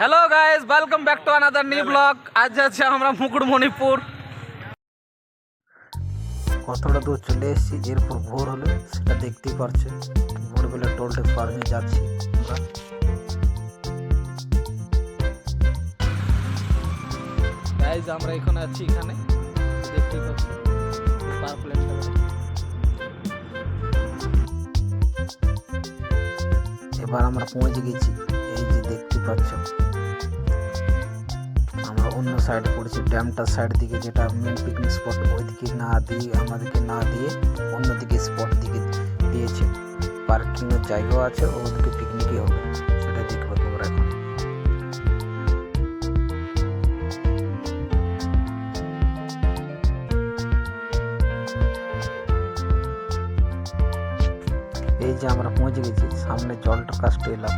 Hello guys welcome back to another new blog আজ যাচ্ছি আমরা মুকুটমণিপুর কতটা দূর চলে এসেছি এরপর ভোর হলো সেটা দেখতেই পারছেন। ভোরবেলা টোলটে পার হয়ে যাচ্ছি আমরা। গাইস আমরা এখন আছি এখানে। দেখতেই পাচ্ছি এবার আমরা পৌঁছে গেছি। দেখতে পাচ্ছ? আমরা অন্য সাইডে পড়েছি ড্যামটার সাইড দিকে, যেটা মেন পিকনিক স্পট ওইদিকে না দিয়ে, আমাদেরকে না দিয়ে অন্যদিকে স্পট দিকে দিয়েছে। পার্কিংয়ের জায়গাও আছে, ওদিকে পিকনিকই হবে। সেটা দেখব তোমরা এখন। এই যে আমরা পৌঁছে গেছি, সামনে জলটার কাছটা এলাম।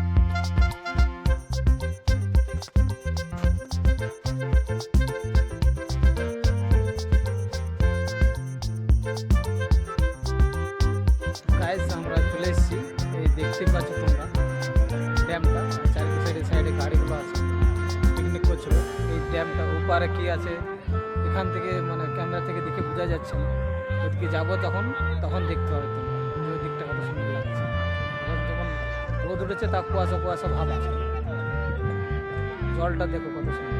ওপারে কি আছে, এখান থেকে মানে ক্যামেরা থেকে দেখে বোঝা যাচ্ছে না। ওদিকে যাব তখন তখন দেখতে হবে তোমরা। যে ওই দিকটা কত সুন্দর লাগছে। যখন রোদ উঠেছে, তা কুয়াশা কুয়াশা ভাব আছে। জলটা দেখো কত সুন্দর।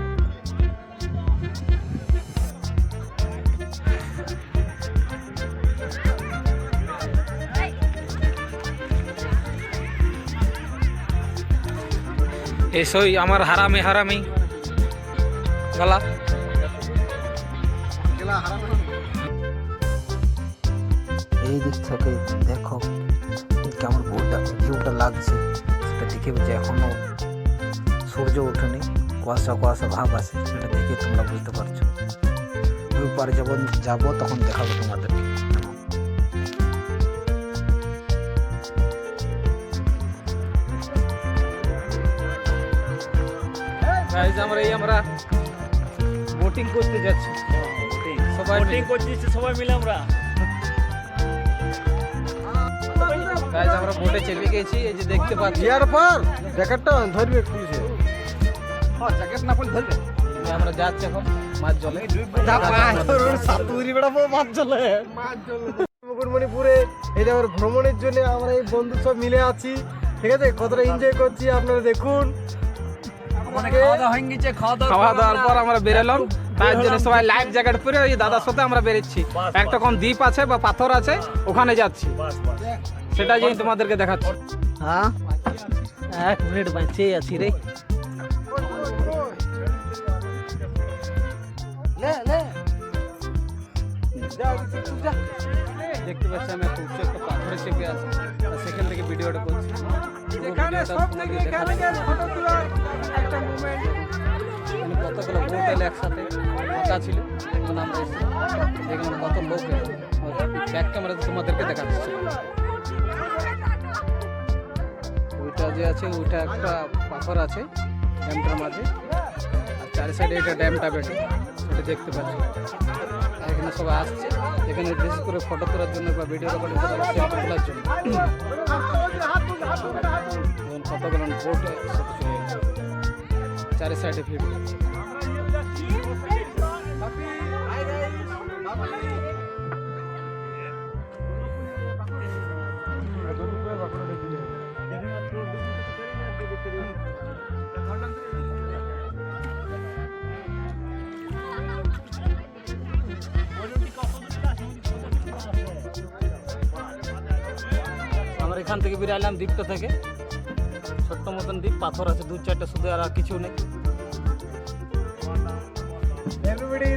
এসোই আমার হারামি হারামি। গলা এই দিক থেকে দেখো কেমন ভিউটা ভিউটা লাগছে। সেটা দেখে যে এখনও সূর্য ওঠেনি কুয়াশা কুয়াশা ভাব আছে সেটা দেখে তোমরা বুঝতে পারছ। ওই পারে যখন যাব তখন দেখাবো তোমাদেরকে। আমরা এই আমরা। বোটিং করতে যাচ্ছি। সবাই বোটিং করছিস সবাই মিলে আমরা। গাইজ আমরা বোটে চেপে গেছি এই যে দেখতে পাচ্ছি ইয়ার পর জ্যাকেটটা ধরবে পুলিশে জ্যাকেট না পরে ধরবে। আমরা যাচ্ছি এখন মাছ জলে। সাতুরি বেড়াবো মাছ চলে মুকুটমণিপুরে এই যে আমার ভ্রমণের জন্য আমরা এই বন্ধু সব মিলে আছি। ঠিক আছে কতটা এনজয় করছি আপনারা দেখুন। খাওয়া দাওয়ার পর আমরা বেরোলাম। তার জন্য সবাই লাইফ জ্যাকেট পরে ওই দাদার সাথে আমরা বেরোচ্ছি। একটা কোন দ্বীপ আছে বা পাথর আছে ওখানে যাচ্ছি। সেটা যেই তোমাদেরকে দেখাচ্ছি। হ্যাঁ? এক মিনিট বাঁচিয়ে আছি রে। দেখতে পাচ্ছি আমি একটা পাথরে চেপে আছি। সেখান থেকে ভিডিওটা করছি। এখানে সব থেকে এখানে ফটো তোলার একটা মোমেন্ট কতগুলো একসাথে? ফাঁকা ছিল। তখন আমরা এসে দেখলাম কত লোক ব্যাক ক্যামেরাতে তোমাদেরকে দেখাচ্ছি। ওইটা যে আছে ওইটা একটা পাথর আছে ড্যামটার মাঝে। আর চারি সাইডে এটা ড্যামটা বেটে সেটা দেখতে পাচ্ছি। এখানে সবাই আসছে। এখানে বিশেষ করে ফটো তোলার জন্য বা ভিডিও রেকর্ডিং করার তোলার জন্য। কতগুলো বোট চারি সাইডে ভিড়। এখান থেকে বেরিয়ে দ্বীপটা থেকে। ছোট্ট মতন দ্বীপ পাথর আছে দু চারটা শুধু আর কিছু নেই। এভরিবডি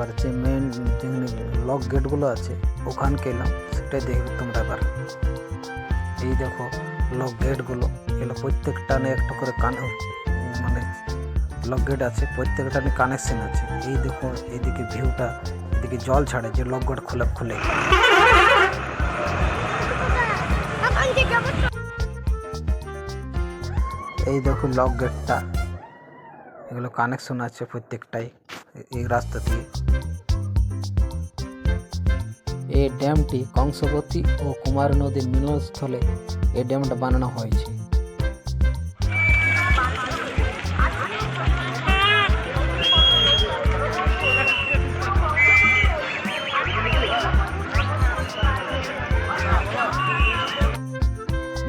এবার যে মেন যেখানে লক গেটগুলো আছে, ওখানকে এলাম, সেটাই দেখবে তোমরা এবার এই দেখো লক গেটগুলো এগুলো প্রত্যেকটানে একটা করে কানে মানে লক গেট আছে প্রত্যেকটানে কানেকশন আছে। এই দেখো এইদিকে ভিউটা এদিকে জল ছাড়ে, যে লক গেট খুলে খুলে। এই দেখো লক গেটটা এগুলো কানেকশন আছে প্রত্যেকটাই। এই রাস্তা দিয়ে এই ড্যামটি কংসবতী ও কুমার নদীর মিলনস্থলে এই ড্যামটা বানানো হয়েছে।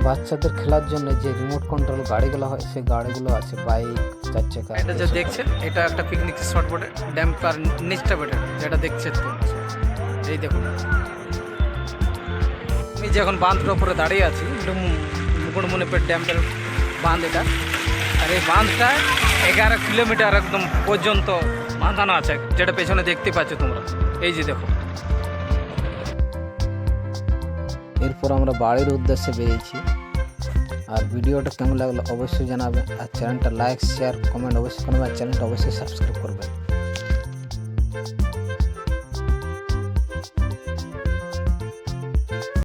বাচ্চাদের খেলার জন্য যে রিমোট কন্ট্রোল গাড়িগুলো হয় সেই গাড়িগুলো আছে বাইক চাকা এটা যে দেখছেন এটা একটা পিকনিক স্পট বটে। ড্যাম নিচটা বটে যেটা দেখছেন এই দেখুন। আমি যখন বাঁধটার উপরে দাঁড়িয়ে আছি মুকুটমণিপুর ড্যামের বাঁধ এটা। আর এই বাঁধটা এগারো কিলোমিটার একদম পর্যন্ত বাঁধানো আছে যেটা পেছনে দেখতে পাচ্ছ তোমরা। এই যে দেখো এরপর আমরা বাড়ির উদ্দেশ্যে বেরিয়েছি। আর ভিডিওটা কেমন লাগল অবশ্যই জানাবেন। আর চ্যানেলটা লাইক শেয়ার কমেন্ট অবশ্যই করবেন আর চ্যানেলটা অবশ্যই সাবস্ক্রাইব করবেন।